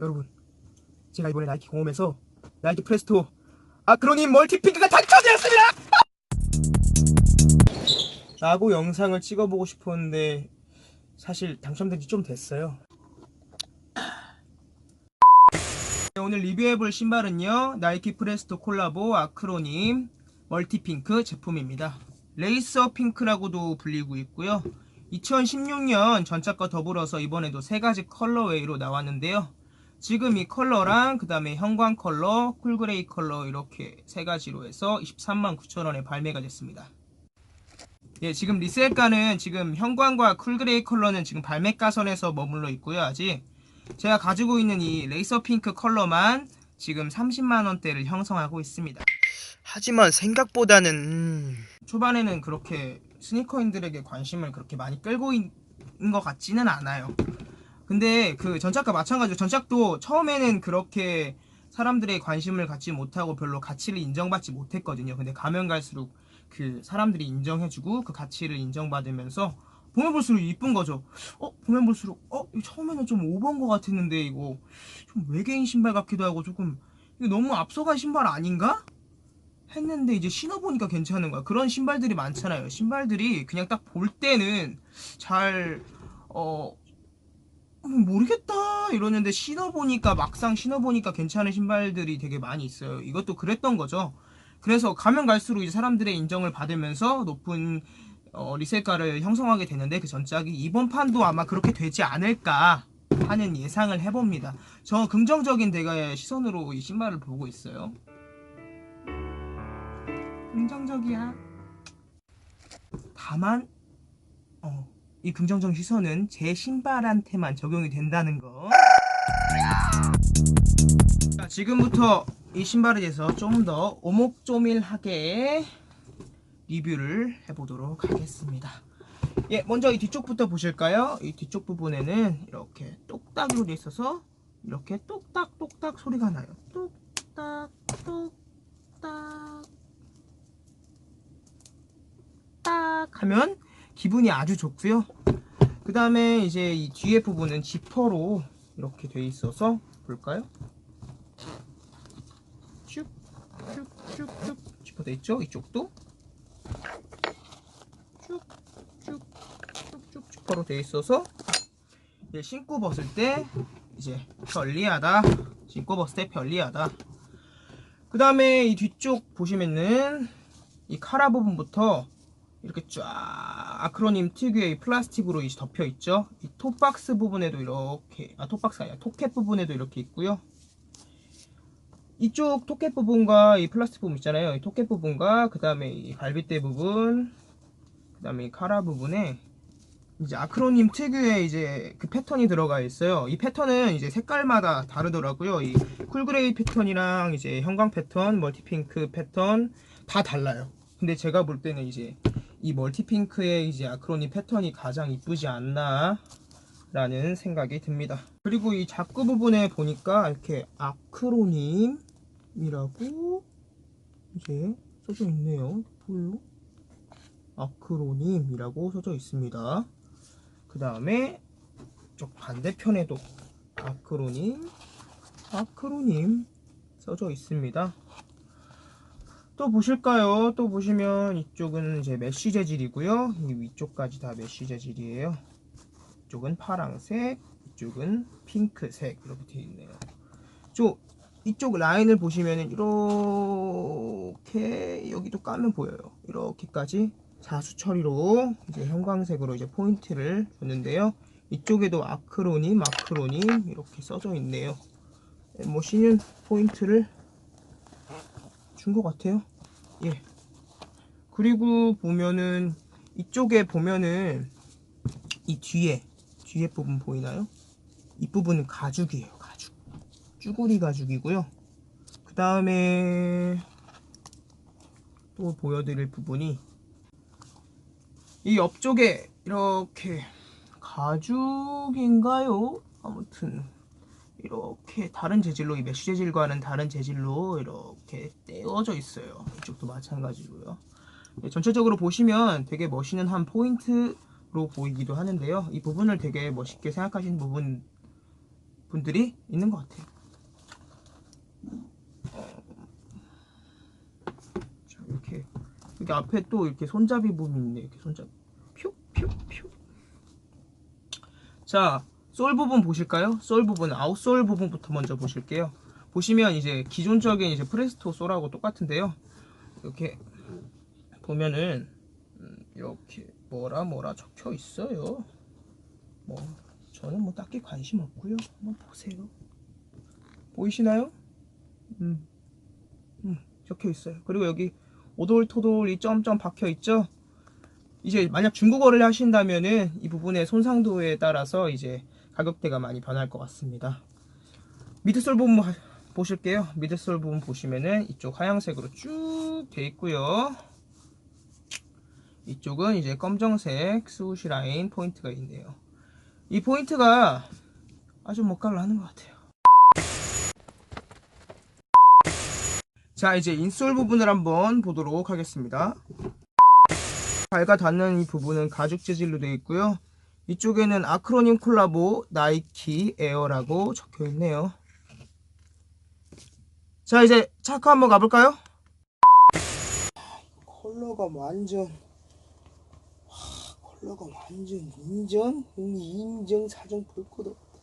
여러분 제가 이번에 나이키 공홈에서 나이키 프레스토 아크로님 멀티핑크가 당첨되었습니다! 라고 영상을 찍어보고 싶었는데 사실 당첨된 지 좀 됐어요. 네, 오늘 리뷰해볼 신발은요 나이키 프레스토 콜라보 아크로님 멀티핑크 제품입니다. 레이서 핑크라고도 불리고 있고요 2016년 전작과 더불어서 이번에도 세 가지 컬러웨이로 나왔는데요. 지금 이 컬러랑 그 다음에 형광 컬러, 쿨그레이 컬러 이렇게 세 가지로 해서 23만 9천원에 발매가 됐습니다. 예, 지금 리셀가는 지금 형광과 쿨그레이 컬러는 지금 발매가 선에서 머물러 있고요. 아직 제가 가지고 있는 이 레이서 핑크 컬러만 지금 30만원대를 형성하고 있습니다. 하지만 생각보다는 음, 초반에는 그렇게 스니커인들에게 관심을 그렇게 많이 끌고 있는 것 같지는 않아요 근데 그 전작과 마찬가지로 전작도 처음에는 그렇게 사람들의 관심을 갖지 못하고 별로 가치를 인정받지 못했거든요 근데 가면 갈수록 그 사람들이 인정해주고 그 가치를 인정받으면서 보면 볼수록 이쁜 거죠. 어 보면 볼수록 어 처음에는 좀 오버인 것 같았는데 이거 좀 외계인 신발 같기도 하고 조금 이거 너무 앞서간 신발 아닌가? 했는데 이제 신어보니까 괜찮은 거야. 그런 신발들이 많잖아요. 신발들이 그냥 딱 볼 때는 잘 어. 음, 모르겠다 이러는데 신어보니까 막상 신어보니까 괜찮은 신발들이 되게 많이 있어요. 이것도 그랬던 거죠. 그래서 가면 갈수록 이제 사람들의 인정을 받으면서 높은 어, 리셀가를 형성하게 되는데 그 전작이 이번 판도 아마 그렇게 되지 않을까 하는 예상을 해봅니다. 저 긍정적인 대가의 시선으로 이 신발을 보고 있어요. 긍정적이야. 다만 어, 이 긍정적 시선은 제 신발한테만 적용이 된다는 거. 자, 지금부터 이 신발에 대해서 좀 더 오목조밀하게 리뷰를 해보도록 하겠습니다. 예, 먼저 이 뒤쪽부터 보실까요? 이 뒤쪽 부분에는 이렇게 똑딱이로 돼 있어서 이렇게 똑딱똑딱 소리가 나요. 똑딱 똑딱 딱 하면 기분이 아주 좋고요. 그 다음에 이제 이 뒤에 부분은 지퍼로 이렇게 돼 있어서 볼까요? 쭉쭉쭉쭉 지퍼 돼 있죠? 이쪽도 쭉쭉쭉쭉 지퍼로 돼 있어서 이제 신고 벗을 때 이제 편리하다. 신고 벗을 때 편리하다. 그 다음에 이 뒤쪽 보시면은 이 카라 부분부터 이렇게 쫙 아크로님 특유의 이 플라스틱으로 덮여 있죠. 이 톱박스 부분에도 이렇게 아 톱박스가 아니라 톱캡 부분에도 이렇게 있고요. 이쪽 토캡 부분과 이 플라스틱 부분 있잖아요. 이 토캡 부분과 그 다음에 이 갈빗대 부분, 그 다음에 이 카라 부분에 이제 아크로님 특유의 이제 그 패턴이 들어가 있어요. 이 패턴은 이제 색깔마다 다르더라고요. 이 쿨그레이 패턴이랑 이제 형광 패턴, 멀티핑크 패턴 다 달라요. 근데 제가 볼 때는 이제 이 멀티핑크의 이제 아크로님 패턴이 가장 이쁘지 않나 라는 생각이 듭니다. 그리고 이 자크 부분에 보니까 이렇게 아크로님이라고 이제 써져 있네요. 보여요? 아크로님이라고 써져 있습니다. 그 다음에 쪽 반대편에도 아크로님, 아크로님 써져 있습니다. 또 보실까요? 또 보시면 이쪽은 이제 메쉬 재질이고요. 이 위쪽까지 다 메쉬 재질이에요. 이쪽은 파랑색, 이쪽은 핑크색 이렇게 되어 있네요. 저 이쪽 라인을 보시면은 이렇게 여기도 까면 보여요. 이렇게까지 자수 처리로 이제 형광색으로 이제 포인트를 줬는데요. 이쪽에도 아크로님, 아크로님 이렇게 써져 있네요. 모시는 포인트를 준 것 같아요. 예. 그리고 보면은 이쪽에 보면은 이 뒤에 뒤에 부분 보이나요? 이 부분은 가죽이에요. 가죽. 쭈구리 가죽이고요. 그 다음에 또 보여드릴 부분이 이 옆쪽에 이렇게 가죽인가요? 아무튼 이렇게 다른 재질로 이 메쉬 재질과는 다른 재질로 이렇게 떼어져 있어요. 이쪽도 마찬가지고요. 네, 전체적으로 보시면 되게 멋있는 한 포인트 보이기도 하는데요. 이 부분을 되게 멋있게 생각하시는 부분 분들이 있는 것 같아요. 자 이렇게 여기 앞에 또 이렇게 손잡이 부분이 있네. 이렇게 손잡이. 퓨퓨퓨. 자, 솔 부분 보실까요? 솔 부분, 아웃솔 부분부터 먼저 보실게요. 보시면 이제 기존적인 이제 프레스토 솔하고 똑같은데요. 이렇게 보면은 음, 이렇게 뭐라 뭐라 적혀 있어요. 뭐 저는 뭐 딱히 관심 없고요. 한번 보세요. 보이시나요? 음, 음 적혀 있어요. 그리고 여기 오돌토돌 이 점점 박혀 있죠. 이제 만약 중국어를 하신다면은 이 부분의 손상도에 따라서 이제 가격대가 많이 변할 것 같습니다. 미드솔 부분 하- 보실게요. 미드솔 부분 보시면은 이쪽 하얀색으로 쭉 돼 있고요. 이쪽은 이제 검정색 스우시 라인 포인트가 있네요. 이 포인트가 아주 멋깔로 하는 것 같아요. 자, 이제 인솔 부분을 한번 보도록 하겠습니다. 발과 닿는 이 부분은 가죽 재질로 되어 있고요. 이쪽에는 아크로님 콜라보 나이키 에어라고 적혀 있네요. 자, 이제 차크 한번 가볼까요? 컬러가 완전 하, 컬러가 완전 인정 인정 사정 볼것 없다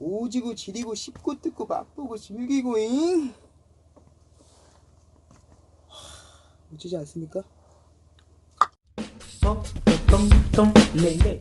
오지고 지리고 씹고 뜯고 맛보고 즐기고 잉 하, 멋지지 않습니까? 썸썸썸 레레